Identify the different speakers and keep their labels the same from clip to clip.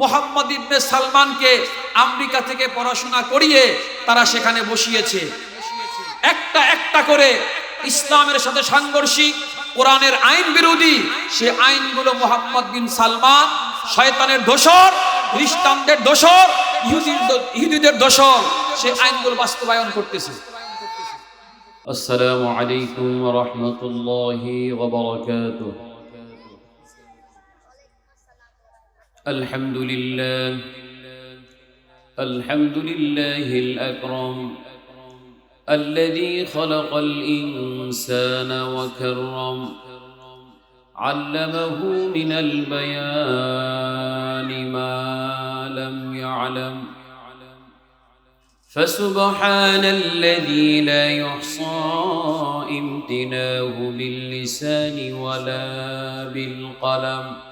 Speaker 1: মোহাম্মদ ইবনে সালমানকে America থেকে পড়াশোনা করিয়ে তারা সেখানে বসিয়েছে। একটা একটা করে ইসলামের সাথে সাংঘর্ষিক, কোরআনের আইন বিরোধী, সে আইনগুলো মোহাম্মদ বিন সালমান, শয়তানের দোষর, খ্রিস্টানদের দোষর, ইহুদিদের দোষর, সে আইনগুলো বাস্তবায়ন করতেছে।
Speaker 2: আসসালামু আলাইকুম ওয়া রাহমাতুল্লাহি ওয়া বারাকাতুহু। الحمد لله الحمد لله الأكرم الذي خلق الإنسان وكرم علمه من البيان ما لم يعلم. فسبحان الذي لا يحصى امتناه باللسان ولا بالقلم.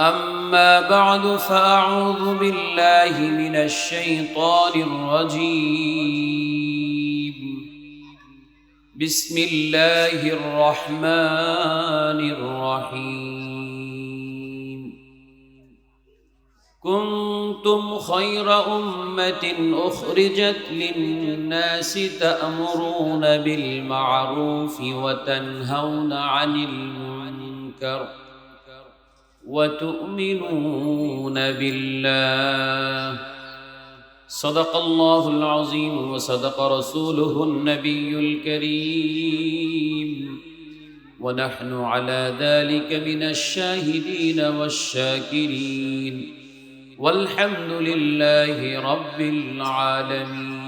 Speaker 2: أما بعد فأعوذ بالله من الشيطان الرجيم. بسم الله الرحمن الرحيم. كنتم خير أمة أخرجت للناس تأمرون بالمعروف وتنهون عن المنكر. وتؤمنون بالله. صدق الله العظيم وصدق رسوله النبي الكريم. ونحن على ذلك من الشاهدين والشاكرين. والحمد لله رب العالمين.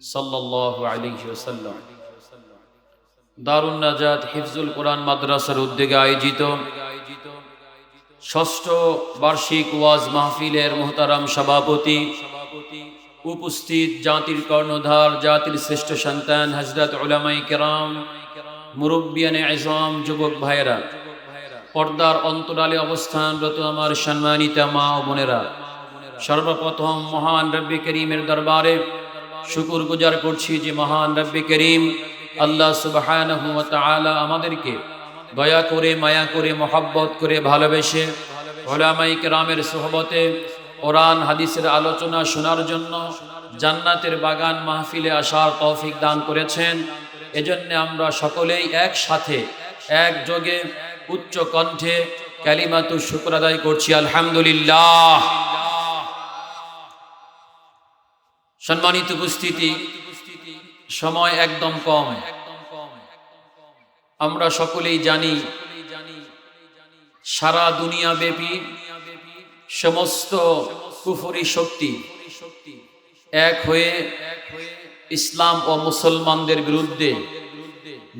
Speaker 2: صلى الله عليه وسلم. দারুণ নাজাত হিফজুল কোরআন মাদ্রাসার উদ্যোগে আয়োজিত ষষ্ঠ বার্ষিক ওয়াজ মাহফিলের মোহতারাম সভাপতি উপস্থিত জাতির কর্ণধার, জাতির শ্রেষ্ঠ সন্তান হজরত উলামাই কেরাম, মুরব্বিয়ানে আজম যুবক ভাইয়েরা, পর্দার অন্তরালে অবস্থানরত আমার সম্মানিতা মা ও বোনেরা, সর্বপ্রথম মহান রব্বি করিমের দরবারে শুকুর গুজার করছি যে মহান রব্বি করিম আল্লাহ তাআলা আমাদেরকে দয়া করে, মায়া করে, মহাব্বত করে ভালোবেসে ওলামাই কেরামের সোহবতে কোরআন, হাদিসের আলোচনা শোনার জন্য জান্নাতের বাগান মাহফিলে আসার তৌফিক দান করেছেন। এজন্য আমরা সকলেই একসাথে একযোগে উচ্চ কণ্ঠে কালিমাতু শুক্র আদায় করছি। আলহামদুলিল্লাহ। সম্মানিত উপস্থিতি সময় একদম কম। আমরা সকলেই জানি, সারা দুনিয়া ব্যাপী সমস্ত কুফরি শক্তি এক হয়ে ইসলাম ও মুসলমানদের বিরুদ্ধে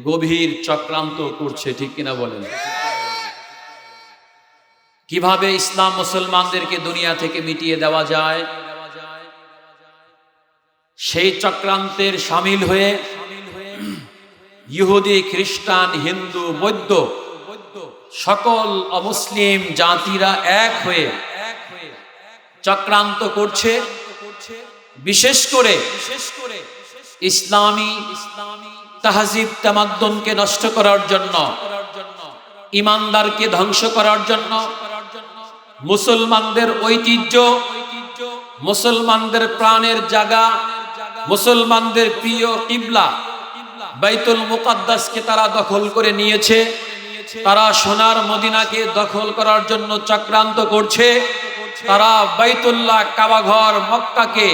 Speaker 2: গভীর চক্রান্ত করছে, ঠিক কিনা বলেন? কীভাবে ইসলাম মুসলমানদেরকে দুনিয়া থেকে মিটিয়ে দেওয়া যায়? সেই চক্রান্তের সামিল হয়ে ইহুদি, খ্রিস্টান, হিন্দু, বৌদ্ধ, সকল অমুসলিম জাতিরা এক হয়ে চক্রান্ত করছে। বিশেষ করে ইসলামী তাহাজিব তামাদ্দনকে নষ্ট করার জন্য, ইমানদারকে ধ্বংস করার জন্য, মুসলমানদের ঐতিহ্য, মুসলমানদের প্রাণের জায়গা মুসলমানদের প্রিয় কিবলা, বাইতুল মুকাদ্দাসকে তারা দখল করে নিয়েছে। তারা সোনার মদিনাকে দখল করার জন্য চক্রান্ত করছে। তারা বাইতুল্লাহ কাবাঘর মক্কাকে,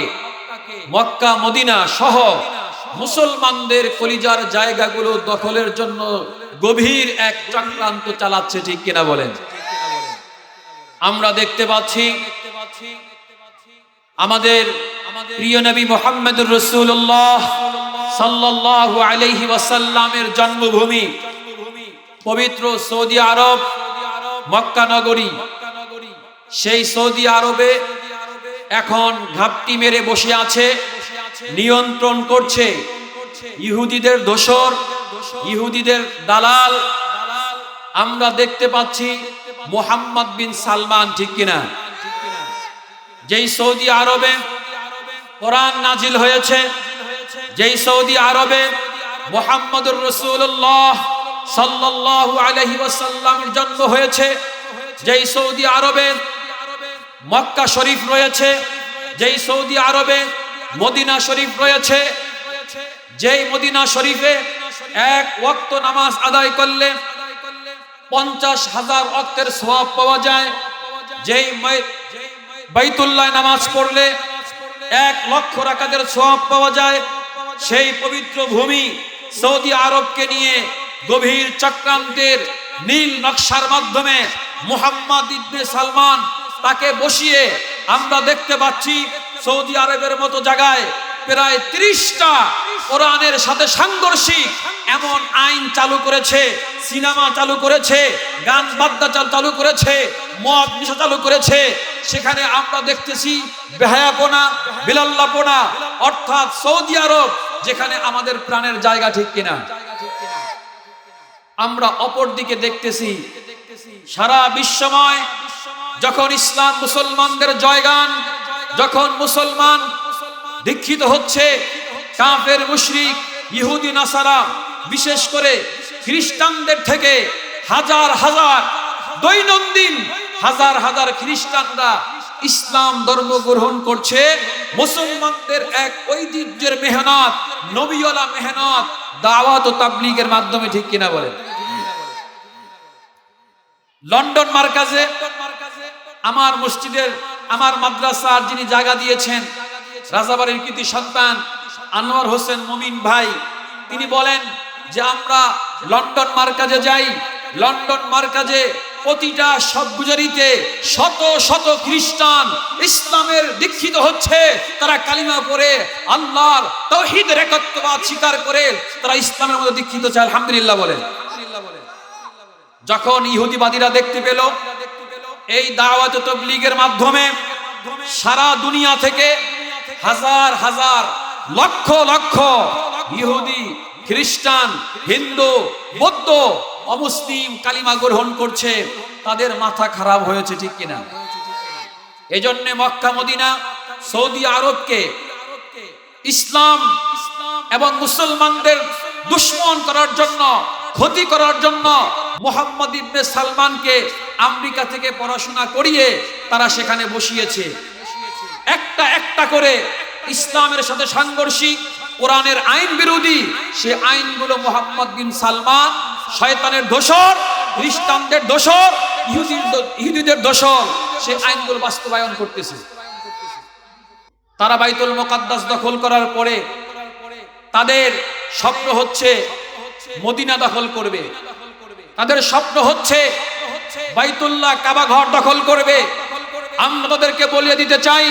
Speaker 2: মক্কা, মদিনা সহ মুসলমানদের কলিজার জায়গাগুলো দখলের জন্য গভীর এক চক্রান্ত চালাচ্ছে, ঠিক কিনা বলেন? আমরা দেখতে পাচ্ছি, আমাদের প্রিয় নবী মোহাম্মদুর রসুল্লাহ সাল্লাল্লাহু আলাইহি ওয়াসাল্লামের জন্মভূমি, পবিত্র সৌদি আরব, মক্কা নগরী। সেই সৌদি আরবে
Speaker 1: এখন ঘাপটি মেরে বসে আছে, নিয়ন্ত্রণ করছে ইহুদিদের দোসর ইহুদিদের দালাল। আমরা দেখতে পাচ্ছি মোহাম্মদ বিন সালমান ঠিক কিনা? যেই সৌদি আরবে কোরআন নাজিল হয়েছে, যেই সৌদি আরবে মোহাম্মদুর রসুল্লাহ সাল্লাল্লাহু আলাইহি ওয়াসাল্লামের জন্ম হয়েছে, যেই সৌদি আরবে মক্কা শরীফ রয়েছে, যেই সৌদি আরবে মদিনা শরীফ রয়েছে, যেই মদিনা শরীফে এক ওয়াক্ত নামাজ আদায় করলে পঞ্চাশ হাজার অক্তের সওয়াব পাওয়া যায়, যেই বাইতুল্লাহ নামাজ পড়লে এক লক্ষ রাকাতের সব পাওয়া যায়। সেই পবিত্র ভূমি সৌদি আরবকে নিয়ে গভীর চক্রান্তের নীল নকশার মাধ্যমে মোহাম্মদ ইবনে সালমান তাকে বসিয়ে আমরা দেখতে পাচ্ছি সৌদি আরবের মতো জায়গায় প্রায় ত্রিশটা কোরআনের সাথে সাংঘর্ষিক এমন আইন চালু করেছে, সিনেমা চালু করেছে, গান বাদ্যা চাল- করেছে, মদ নিশা চালু করেছে। সেখানে আমরা দেখতেছি বেহায়াপনা, বিলাল্লাপনা, অর্থাৎ সৌদি আরব, যেখানে আমাদের প্রাণের জায়গা ঠিক কিনা। আমরা অপর দিকে দেখতেছি, সারা বিশ্বময় যখন ইসলাম মুসলমানদের জয়গান, যখন মুসলমান দীক্ষিত হচ্ছে কাফের, মুশরিক, ইহুদি, নাসারা, বিশেষ করে খ্রিস্টানদের থেকে হাজার হাজার, দৈনন্দিন হাজার হাজার খ্রিস্টানরা ইসলাম ধর্ম গ্রহণ করছে। মুসলমানদের এক ঐতিহ্যের মেহনত, নবীওয়ালা মেহনত, দাওয়াত ও তাবলিগের মাধ্যমে, ঠিক কিনা বলেন? লন্ডন মার্কাজে আমার মসজিদের, আমার মাদ্রাসার যিনি জায়গা দিয়েছেন, রাজাবাড়ির কৃতি সন্তান আনোয়ার হোসেন মমিন ভাই, তিনি বলেন যে আমরা লন্ডন মার্কাজে যাই। লন্ডন মার্কাজে প্রতিটা সবগুজারিতে শত শত খ্রিস্টান ইসলামের দীক্ষিত হচ্ছে। তারা কালিমা পড়ে, আল্লাহর তৌহিদের একত্ববাদ স্বীকার করে তারা ইসলামের মধ্যে দীক্ষিত চায় আলহামদুলিল্লাহ বলেন। যখন ইহুদিবাদীরা দেখতে পেল, এই দাওয়াত তবলিগের মাধ্যমে সারা দুনিয়া থেকে হাজার হাজার লক্ষ লক্ষ ইহুদি, খ্রিস্টান, হিন্দু, বৌদ্ধ, অমুসলিম কালিমা গ্রহণ করছে। তাদের মাথা খারাপ হয়েছে ঠিক কিনা? এজন্য মক্কা, মদিনা, সৌদি আরবকে ইসলাম এবং মুসলমানদের দুশ্মন করার জন্য, ক্ষতি করার জন্য মোহাম্মদ ইবনে সালমানকে আমেরিকা থেকে পড়াশোনা করিয়ে তারা সেখানে বসিয়েছে। একটা একটা করে ইসলামের সাথে সাংঘর্ষিক, কোরআনের আইন বিরোধী, সে আইনগুলো মোহাম্মদ বিন সালমান, শয়তানের দোষর, খ্রিস্টানদের দোষর, ইহুদিদের দোষর, সে আইনগুলো বাস্তবায়ন করতেছে। তারা বাইতুল মোকাদ্দাস দখল করার পরে তাদের স্বপ্ন হচ্ছে মদিনা দখল করবে। তাদের স্বপ্ন হচ্ছে বাইতুল্লাহ কাবা ঘর দখল করবে। আমরা তাদেরকে বলিয়ে দিতে চাই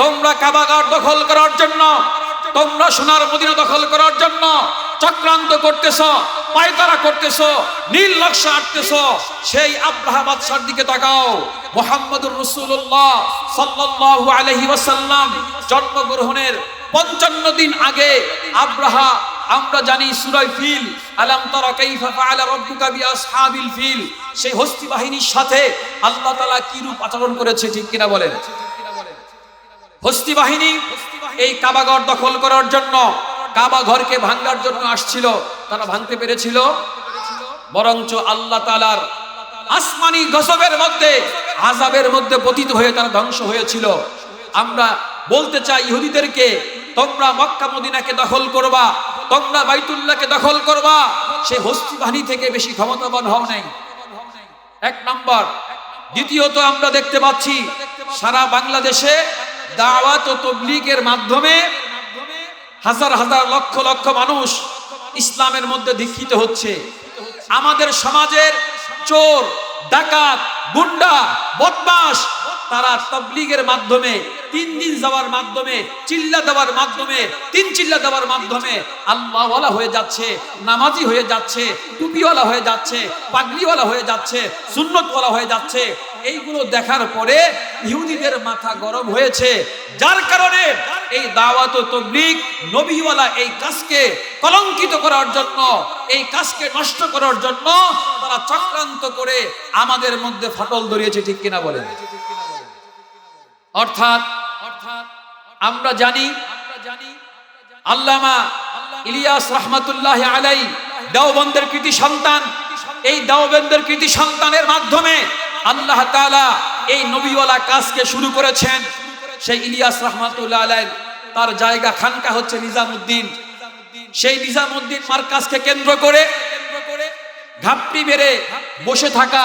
Speaker 1: তোমরা কাবা ঘর দখল করার জন্য, তোমরা সোনার মদিনা দখল করার জন্য চক্রান্ত করতেছ, পায়তারা করতেছ, নীল নকশা আটতেছ। সেই আব্রাহা বাদশার দিকে তাকাও। মোহাম্মদুর রসুল্লাহ সাল্লাল্লাহু আলাইহি ওয়াসাল্লাম জন্মগ্রহণের পঞ্চান্ন দিন আগে আব্রাহা, আমরা জানি সুরাই ফিল, আলাম তারা কাইফা ফাআলা রাব্বুকা বিআসহাবিল ফিল। সেই হস্তি বাহিনীর সাথে আল্লাহ তাআলা কি রূপ আচরণ করেছে ঠিক কিনা বলেন? হস্তি বাহিনী এই কাবাগর দখল করার জন্য, কাবা ঘরকে ভাঙ্গার জন্য আসছিল। তারা ভাঙতে পেরেছিল। বরঞ্চ আল্লাহ তালার আসমানি গসবের মধ্যে আজাবের মধ্যে পতিত হয়ে তারা ধ্বংস হয়েছিল। আমরা বলতে চাই, ইহুদিদেরকে, তোমরা মক্কা মদিনাকে দখল করবা, তোমরা বাইতুল্লাহকে দখল করবা। সে হস্তি বাহিনী থেকে বেশি ক্ষমতাবান হও নাই। এক নম্বর। দ্বিতীয়ত আমরা দেখতে পাচ্ছি, সারা বাংলাদেশে দাওয়াত ও তবলিগের মাধ্যমে হাজার হাজার লক্ষ লক্ষ মানুষ ইসলামের মধ্যে দীক্ষিত হচ্ছে। আমাদের সমাজের চোর, ডাকাত, গুন্ডা বদমাস তারা তবলিগের মাধ্যমে, তিন দিন যাওয়ার মাধ্যমে, চিল্লা দেওয়ার মাধ্যমে, তিন চিল্লা দেওয়ার মাধ্যমে আল্লাহওয়ালা হয়ে যাচ্ছে, নামাজি হয়ে যাচ্ছে, টুপিওয়ালা হয়ে যাচ্ছে, পাগড়িওয়ালা হয়ে যাচ্ছে, সুন্নতওয়ালা হয়ে যাচ্ছে এইগুলো দেখার পরে ইহুদিদের মাথা গরম হয়েছে। যার কারণে এই দাওয়াত ও তবলিগ নবীওয়ালা এই কাজকে কলঙ্কিত করার জন্য, এই কাজকে নষ্ট করার জন্য তারা চক্রান্ত করে আমাদের মধ্যে ফাটল ধরিয়েছে, ঠিক কিনা বলেন? অর্থাৎ অর্থাৎ আমরা জানি আমরা জানি আল্লামা ইলিয়াস রহমাতুল্লাহ আলাই দেওবন্দের কৃতি সন্তান। এই দেওবন্দের কৃতি সন্তানের মাধ্যমে আল্লাহ তাআলা এই নবীওয়ালা কাজকে শুরু করেছেন। সেই ইলিয়াস রহমাতুল্লাহ আলাই তার জায়গা খানকা হচ্ছে নিজামুদ্দিন। সেই নিজামুদ্দিন মার্কাজকে কেন্দ্র করে ঘাপটি বেড়ে বসে থাকা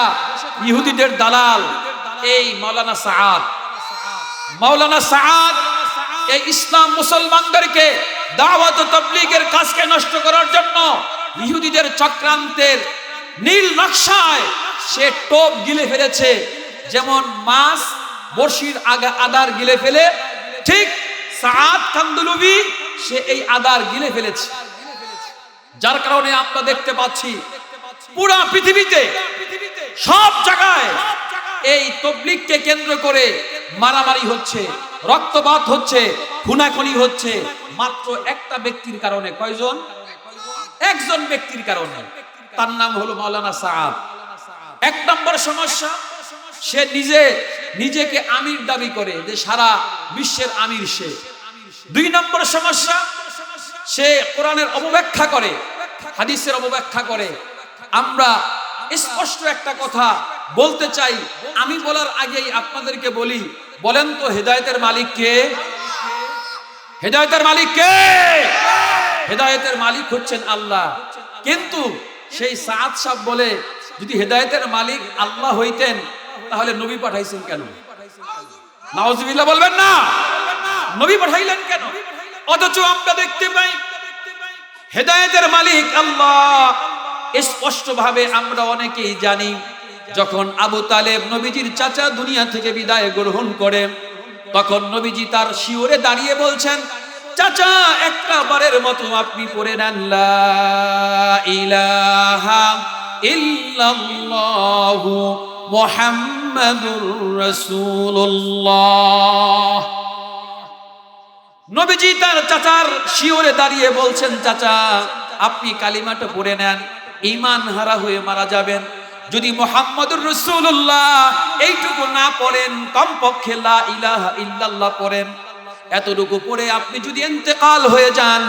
Speaker 1: ইহুদিদের দালাল এই মাওলানা সাআদ। মাওলানা সাআদ এই ইসলাম মুসলমানদেরকে দাওয়াত তাবলীগের কাজকে নষ্ট করার জন্য ইহুদিদের চক্রান্তের নীল নকশায় সে টোপ গিলে ফেলেছে। যেমন মাছ বর্ষির আগা আদার গিলে ফেলে, ঠিক সে এই আদার গিলে ফেলেছে। যার কারণে আমরা দেখতে পাচ্ছি, পুরা পৃথিবীতে, সব জায়গায় এই তবলিগকে কেন্দ্র করে মারামারি হচ্ছে, রক্তপাত হচ্ছে, খুনাখুনি হচ্ছে। মাত্র একটা ব্যক্তির কারণে, কয়জন? একজন ব্যক্তির কারণে। তার নাম হলো মাওলানা সাহাব এক নম্বর সমস্যা, সে নিজে, নিজেকে আমির দাবি করে যে সারা বিশ্বের আমির সে। দুই নম্বর সমস্যা, সে কোরআনের অবব্যাখ্যা করে, হাদিসের অবব্যাখ্যা করে। আমরা স্পষ্ট একটা কথা বলতে চাই, আমি বলার আগেই আপনাদেরকে বলি, বলেন তো হেদায়তের মালিক কে? হেদায়েতের মালিক কে? হেদায়েতের মালিক হচ্ছেন আল্লাহ। কিন্তু সেই সাদ সাহ বলে যদি হেদায়েতের মালিক আল্লাহ হইতেন, তাহলে নবী পাঠাইছেন কেন? নাওজুবিল্লাহ বলবেন না। নবী পাঠাইলেন কেন? অথচ আমরা দেখতে পাই, হেদায়েতের মালিক আল্লাহ। স্পষ্ট ভাবে আমরা অনেকেই জানি, যখন আবু তালেব নবীজির চাচা দুনিয়া থেকে বিদায় গ্রহণ করে তখন নবীজি তার শিওরে দাঁড়িয়ে বলছেন, চাচা, একটা বারের মতো আপনি পড়ে নেন, লা ইলাহা ইল্লাল্লাহু মুহাম্মাদুর রাসূলুল্লাহ। নবীজি তার চাচার শিওরে দাঁড়িয়ে বলছেন, চাচা, আপনি কালিমাটা পড়ে নেন ইমান হারা হয়ে মারা যাবেন। যদি মোহাম্মদুর রসুল্লাহ এইটুকু না পড়েন, কমপক্ষে লা ইলাহা ইল্লাল্লাহ পড়েন। এতটুকু পড়ে আপনি যদি ইন্তেকাল হয়ে যান,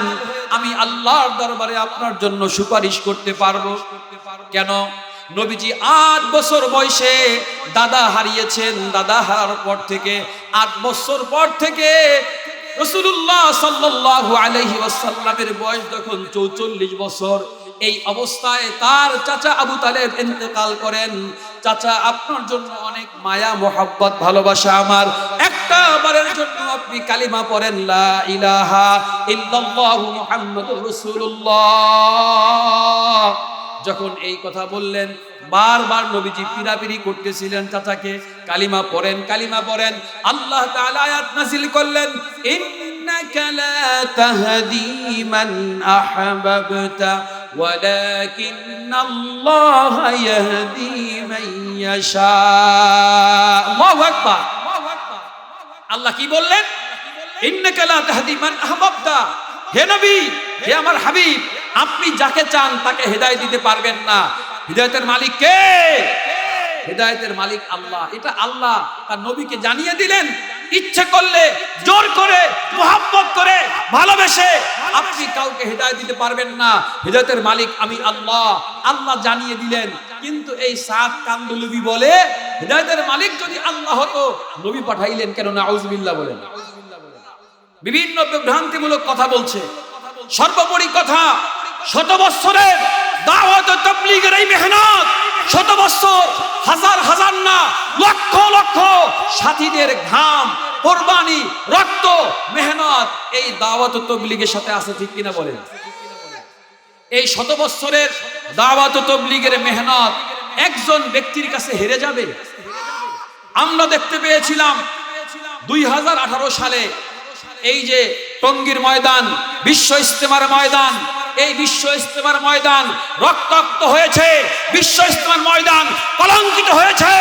Speaker 1: আমি আল্লাহর দরবারে আপনার জন্য সুপারিশ করতে পারব। কেন? নবীজি আট বছর বয়সে দাদা হারিয়েছেন, দাদা হারার পর থেকে আট বছর পর থেকে রসুল্লাহ সাল্লাল্লাহু আলাইহি ওয়াসাল্লামের বয়স যখন চৌচল্লিশ বছর, এই অবস্থায় তার চাচা আবু তালেব ইন্তেকাল করেন। চাচা, আপনার জন্য অনেক মায়া, মোহাব্বত, ভালোবাসা আমার। একটা বারের জন্য আপনি কালিমা পড়েন, লা ইলাহা ইল্লাল্লাহু মুহাম্মাদুর রাসূলুল্লাহ। যখন এই কথা বললেন, বারবার নবীজি পিরাপিরি করতেছিলেন চাচাকে, কালিমা পড়েন কালিমা পড়েন। আল্লাহ তাআলা আয়াত নাযিল করলেন, ইন্নাকা লা তাহদি মান আহবাবতা, ওয়ালাকিন্নাল্লাহ ইয়াহদি মান ইয়াশা। আল্লাহু আকবার। আল্লাহ কি বললেন? ইন্নাকা লা তাহদি মান আহবাবতা। হে নবী, হে আমার হাবিব আপনি যাকে চান তাকে হেদায়েত দিতে পারবেন না। হিদায়তের মালিক কে? হেদায়েতের মালিক আল্লাহ। এটা আল্লাহ। তার নবীকে জানিয়ে দিলেন, ইচ্ছে করলে, জোর করে, মোহাব্বত করে, ভালোবেসে আপনি কাউকে হেদায়েত দিতে পারবেন না। হেদায়েতের মালিক আমি আল্লাহ। আল্লাহ জানিয়ে দিলেন। কিন্তু এই সাত কান্দুলুবি বলে, হেদায়েতের মালিক যদি আল্লাহ হতো, নবী পাঠাইলেন কেন? না আউজবিল্লাহ বলেন। বিভিন্ন বিভ্রান্তিমূলক কথা বলছে। সর্বোপরি কথা শত বৎসরের দাওয়াত তাবলীগের এই মেহনত, শত বৎসর হাজার হাজার না, লক্ষ লক্ষ সাথীদের ঘাম, কোরবানি, রক্ত, মেহনত এই দাওয়াত তাবলীগের সাথে আছে ঠিক কিনা বলেন? এই শত বৎসরের দাওয়াত তাবলীগের মেহনত একজন ব্যক্তির কাছে হেরে যাবে? আমরা দেখতে পেয়েছিলাম দুই হাজার আঠারো সালে এই যে টঙ্গীর ময়দান, বিশ্ব ইস্তেমার ময়দান এই বিশ্ব ইস্তেমার ময়দান রক্তাক্ত হয়েছে। বিশ্ব ইস্তেমার ময়দান কলঙ্কিত হয়েছে।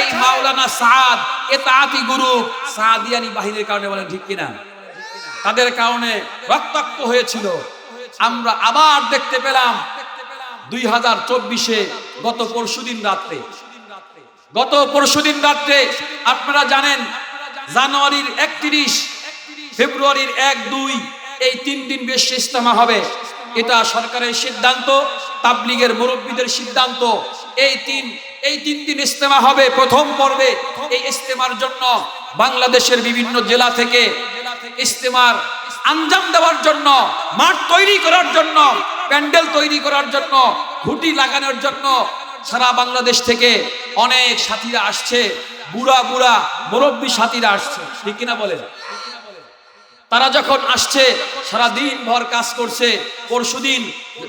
Speaker 1: এই মাওলানা সাদ, এ তাঁতি গুরু সাদিয়ানি বাহিনীর কারণে বলেন, ঠিক কিনা? তাদের কারণে রক্তাক্ত হয়েছিল। আমরা আবার দেখতে পেলাম দুই হাজার চব্বিশে গত পরশুদিন রাত্রে। গত পরশুদিন রাত্রে, আপনারা জানেন, জানুয়ারির একত্রিশ, ফেব্রুয়ারির এক দুই, এই তিন দিন বেশ ইস্তেমা হবে। এটা সরকারের সিদ্ধান্ত, তাবলিগের মুরব্বীদের সিদ্ধান্ত। এই তিন এই তিন দিন ইস্তেমা হবে প্রথম পর্বে। এই ইস্তেমার জন্য বাংলাদেশের বিভিন্ন জেলা থেকে ইস্তেমার আঞ্জাম দেওয়ার জন্য, মাঠ তৈরি করার জন্য, প্যান্ডেল তৈরি করার জন্য খুঁটি লাগানোর জন্য সারা বাংলাদেশ থেকে অনেক সাথীরা আসছে, বুড়া বুড়া মুরব্বী সাথীরা আসছে। ঠিক কিনা বলেন? তারা যখন আসছে সারা দিন ভর কাজ করছে, পরশু দিন,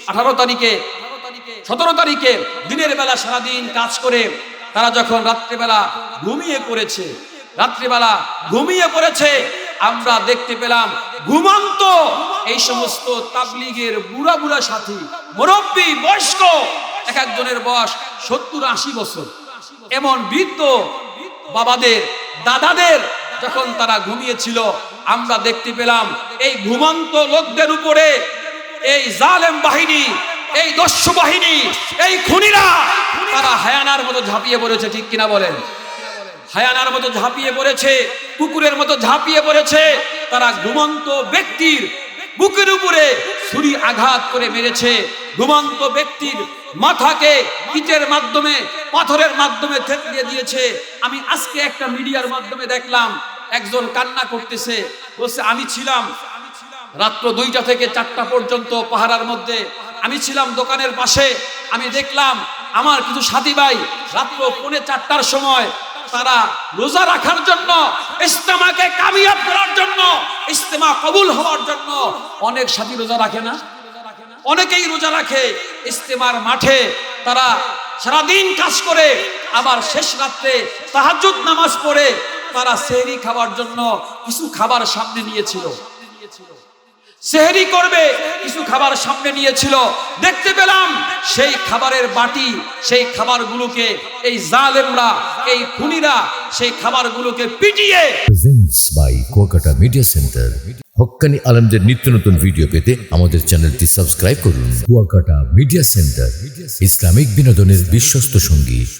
Speaker 1: আঠারো তারিখে, সতেরো তারিখে দিনের বেলা সারাদিন কাজ করে, তারা যখন রাত্রিবেলা ঘুমিয়ে পড়েছে, রাত্রিবেলা ঘুমিয়ে পড়েছে, আমরা দেখতে পেলাম ঘুমন্ত এই সমস্ত তাবলিগের বুড়া বুড়া সাথী, মুরব্বী, বয়স্ক, এক একজনের বয়স সত্তর আশি বছর। এমন বৃদ্ধ বাবাদের, দাদাদের যখন তারা ঘুমিয়েছিল, আমরা দেখতে পেলাম এই ঘুমন্ত লোকদের উপরে এই জালেম বাহিনী, এই দস্যু বাহিনী, এই খুনিরা, তারা হায়ানার মতো ঝাঁপিয়ে পড়েছে, ঠিক কিনা বলেন? হায়ানার মতো ঝাঁপিয়ে পড়েছে, কুকুরের মতো ঝাঁপিয়ে পড়েছে, তারা ঘুমন্ত ব্যক্তির বুকের উপরে ছুরি আঘাত করে মেরেছে। ঘুমন্ত ব্যক্তির মাথাকে ইটের মাধ্যমে, পাথরের মাধ্যমে থেতলিয়ে দিয়েছে। আমি আজকে একটা মিডিয়ার মাধ্যমে দেখলাম একজন কান্না করতেছে, বলছে, আমি ছিলাম রাত্র দুইটা থেকে চারটা পর্যন্ত পাহারার মধ্যে। আমি ছিলাম দোকানের পাশে। আমি দেখলাম আমার কিছু সাথী ভাই রাত্র পৌনে চারটার সময় তারা রোজা রাখার জন্য ইস্তেমাকে কামিয়াব করার জন্য ইস্তেমা কবুল হওয়ার জন্য অনেক সাথী রোজা রাখে না? অনেকেই রোজা রাখে ইস্তেমার মাঠে। তারা সারাদিন কাজ করে, আবার শেষ রাত্রে তাহাজ্জুদ নামাজ পড়ে তারা সেহরি খাওয়ার জন্য কিছু খাবার সামনে নিয়েছিল। সেহরি করবে, কিছু খাবার সামনে নিয়েছিল। দেখতে পেলাম সেই খাবারের বাটি, সেই খাবারগুলোকে এই জালেমরা, এই খুনিরা সেই খাবারগুলোকে পিটিয়ে
Speaker 3: বাই কুয়াকাটা মিডিয়া সেন্টার আলমদের নিত্য নতুন ভিডিও পেতে আমাদের চ্যানেলটি সাবস্ক্রাইব করুন। কুয়াকাটা মিডিয়া সেন্টার ইসলামিক বিনোদনের বিশ্বস্ত সঙ্গী।